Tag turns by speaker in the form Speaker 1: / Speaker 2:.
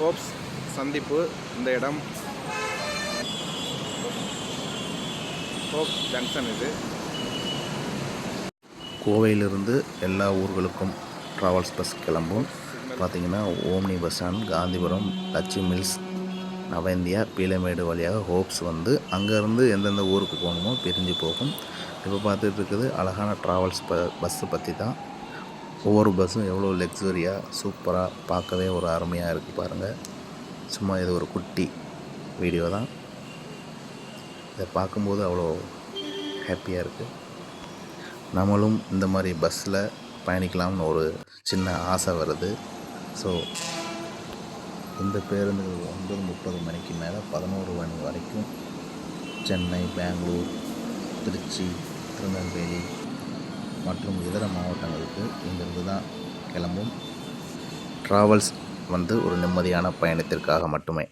Speaker 1: Hopes சந்திப்பு இந்த இடம். ஹோப் ஜங்ஷன் இது.
Speaker 2: கோவையிலிருந்து எல்லா ஊர்களுக்கும் ட்ராவல்ஸ் பஸ் கிளம்பும். பார்த்தீங்கன்னா omni bus stand Gandhipuram Lakshmi Mills நவேந்தியா Peelamedu வழியாக ஹோப்ஸ் வந்து அங்கேருந்து எந்தெந்த ஊருக்கு போகணுமோ பிரிஞ்சு போகும். இப்போ பார்த்துட்டு இருக்குது அழகான ட்ராவல்ஸ் ப பஸ்ஸை பற்றி தான் ஒவ்வொரு பஸ்ஸும் எவ்வளோ லக்ஸுரியாக சூப்பராக பார்க்கவே ஒரு அருமையாக இருக்குது பாருங்கள் சும்மா இது ஒரு குட்டி வீடியோ தான். இதை பார்க்கும்போது அவ்வளோ ஹாப்பியாக இருக்குது நம்மளும் இந்த மாதிரி பஸ்ஸில் பயணிக்கலாம்னு ஒரு சின்ன ஆசை வருது. ஸோ இந்த பேருந்துகள் ஒன்பது முப்பது மணிக்கு மேலே பதினோரு மணி வரைக்கும் சென்னை பெங்களூர் திருச்சி திருநெல்வேலி மற்றும் இதர மாவட்டங்களுக்கு இங்கிருந்து தான் கிளம்பும். ட்ராவல்ஸ் வந்து ஒரு நிம்மதியான பயணத்திற்காக மட்டுமே.